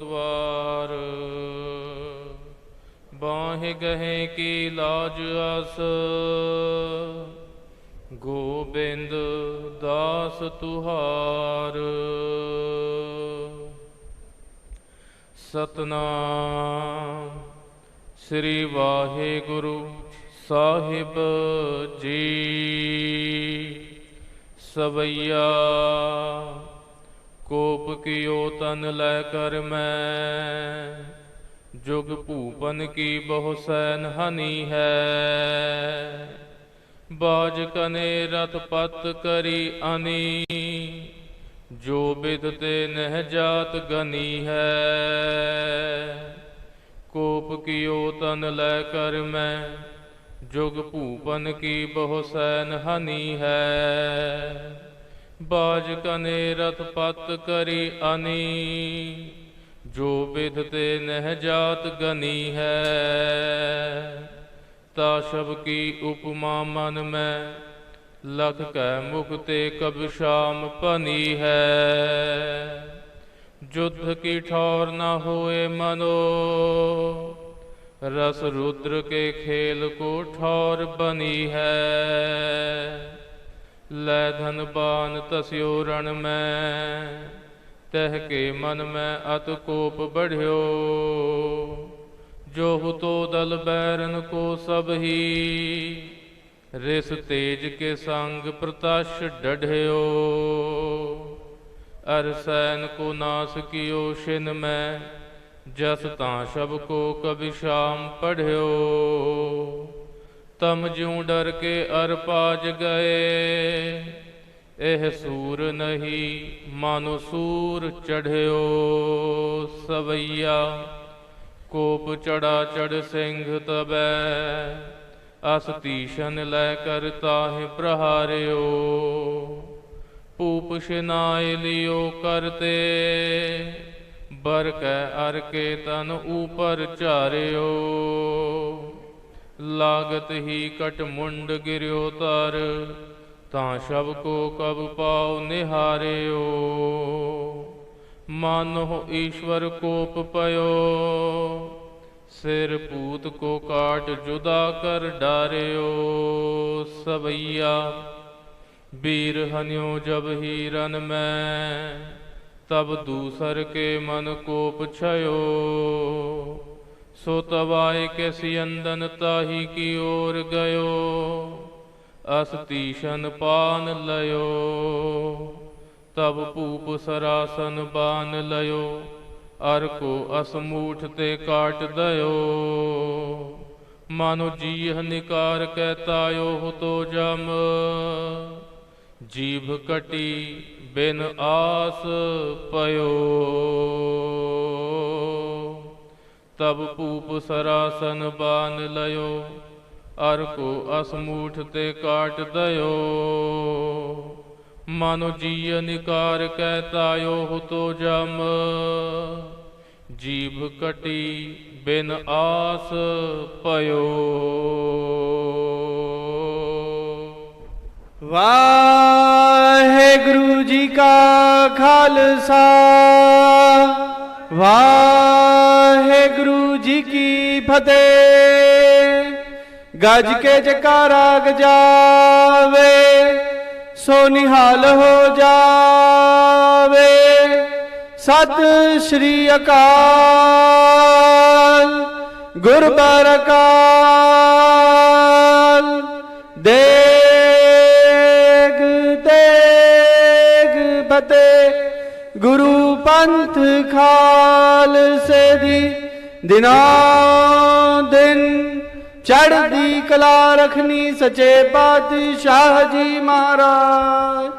ਦੁਆਰ ਬਾਹੇ ਗਏ ਕੀ ਲਾਜ ਆਸ ਗੋਬਿੰਦ ਦਾਸ ਤੁਹਾਰ। ਸਤਨਾਮ ਸ੍ਰੀ ਵਾਹਿਗੁਰੂ ਸਾਹਿਬ ਜੀ। ਸਵਈਆ ਕੋਪ ਕੀਓ ਤਨ ਲੈ ਕਰ ਮੈਂ। ਜੁਗ ਭੂਪਨ ਕੀ ਬਹੁ ਸੈਨ ਹਨੀ ਹੈ। ਬਾਜ ਕਨੇ ਰਤ ਪਤ ਕਰੀ ਅਨੀ। ਜੋ ਬਿਦ ਤੇ ਨਹਿ ਜਾਤ ਗਨੀ ਹੈ। ਕੋਪ ਕੀਓ ਤਨ ਲੈ ਕਰ ਮੈਂ। ਜੁਗ ਭੂਪਨ ਕੀ ਬਹੁ ਸੈਨ ਹਨੀ ਹੈ। ਬਾਜ ਕਨੇ ਰਥ ਪਤ ਕਰੀ ਅਨੀ, ਜੋ ਬਿਧ ਤੇ ਨਹਿ ਜਾਤ ਗਨੀ ਹੈ। ਤਾ ਸ਼ਬ ਕੀ ਉਪਮਾ ਮਨ ਮੈਂ, ਲਖ ਕੈ ਮੁਖ ਤੇ ਕਬ ਸ਼ਾਮ ਭਨੀ ਹੈ। ਜੁਧ ਕੀ ਠੌਰ ਨਾ ਹੋਏ ਮਨੋ, ਰਸ ਰੁद्र ਕੇ ਖੇਲ ਕੋ ਠੌਰ ਬਨੀ ਹੈ। ਲੈ ਧਨ ਬਾਨ ਤਸਿਓ ਰਣ ਮੈਂ, ਤਹਿ ਕੇ ਮਨ ਮੈਂ ਅਤ ਕੋਪ ਬੜਿਓ। ਜੋ ਹੁਤੋ ਦਲ ਬੈਰਨ ਕੋ ਸਭ ਹੀ, ਰਿਸ ਤੇਜ ਕੇ ਸੰਗ ਪ੍ਰਤਸ਼ ਡਢਿਓ। ਅਰਸੈਨ ਕੋ ਨਾਸ ਕੀਓ ਸ਼ਿਨ ਮੈਂ, ਜਸ ਤਾਂ ਸ਼ਬ ਕੋ ਕਬਿ ਸ਼ਾਮ ਪੜਿਓ। ਤਮ ਜਿਉ ਡਰ ਕੇ ਅਰ ਪਾਜ ਗਏ ਇਹ ਸੂਰ ਨਹੀਂ, ਮਾਨੋ ਸੂਰ ਚੜਿਓ ਸਵਈਆ। ਕੋਪ ਚੜਾ ਚੜ ਸਿੰਘ ਤਬੈ, ਅਸ ਤੀਸ਼ਨ ਲੈ ਕਰ ਤਾਹਿ ਪ੍ਰਹਾਰਿਓ। ਪੂਪ ਸ਼ਿਨਾਇ ਲਿਓ ਕਰਤੇ ਬਰ ਕੈ ਅਰ ਕੇ ਤਨ ਉਪਰ ਝਾਰਿਓ। ਲਾਗਤ ਹੀ ਕਟ ਮੁੰਡ ਗਿਰਿਓ ਤਰ ਤਾਂ ਸ਼ਬ ਕੋ ਕਬ ਪਾਉ ਨਿਹਾਰਿਓ। ਮਾਨੋ ਈਸ਼ਵਰ ਕੋਪ ਪਇਓ। ਸਿਰ ਪੂਤ ਕੋ ਕਾਟ ਜੁਦਾ ਕਰ ਡਾਰਿਓ। ਸਵਈਆ, ਬੀਰ ਹਨਿਓ ਜਬ ਹੀ ਰਨ ਮੈਂ। ਤਬ ਦੂਸਰ ਕੇ ਮਨ ਕੋਪ ਛਇਓ। ਸੋ ਤਵਾਏ ਕੇ ਸਿਯੰਦਨ ਤਾਹੀ ਕੀ ਓਰ ਗਇਓ। ਅਸਤੀਸ਼ਨ ਪਾਨ ਲਇਓ। ਤਬ ਭੂਪ ਸਰਾਸਨ ਬਾਨ ਲਇਓ। ਅਰ ਕੋ ਅਸਮੂਠ ਤੇ ਕਾਟ ਦਇਓ। ਮਾਨੋ ਜੀਹ ਨਿਕਾਰ ਕੈ ਤਾਇਓ ਤੋ ਜਮ। ਜੀਭ ਕਟੀ ਬਿਨ ਆਸ ਪਇਓ। ਤਬ ਭੂਪ ਸਰਾਸਨ ਬਾਨ ਲਇਓ। ਅਰ ਕੋ ਅਸਮੂਠ ਤੇ ਕਾਟ ਦਇਓ। ਮਾਨੋ ਜੀਅ ਨਿਕਾਰ ਕਹਿ ਤਾਇਓ ਤੋ ਜਮ। ਜੀਭ ਕਟੀ ਬਿਨ ਆਸ ਪਇਓ ਵਾਹਿਗੁਰੂ ਜੀ ਕਾ ਖਾਲਸਾ। ਵਾਹਿਗੁਰੂ ਜੀ ਕੀ ਫਤਿਹ। ਗਜ ਕੇ ਜਕਾਰਾ ਗਜਾਵੇ ਸੋ ਨਿਹਾਲ ਹੋ ਜਾਵੇ। ਸਤਿ ਸ਼੍ਰੀ ਅਕਾਲ ਗੁਰ ਬਰਕਾਲ ਦੇਗ ਦੇਗ ਬਤੇ, ਗੁਰੂ ਪੰਥ ਖਾਲਸੇ ਦੀ ਦਿਨਾਂ ਦਿਨ ਚੜ੍ਹਦੀ ਕਲਾ ਰਖਨੀ ਸਚੇ ਪਾਤਸ਼ਾਹ ਜੀ ਮਹਾਰਾਜ।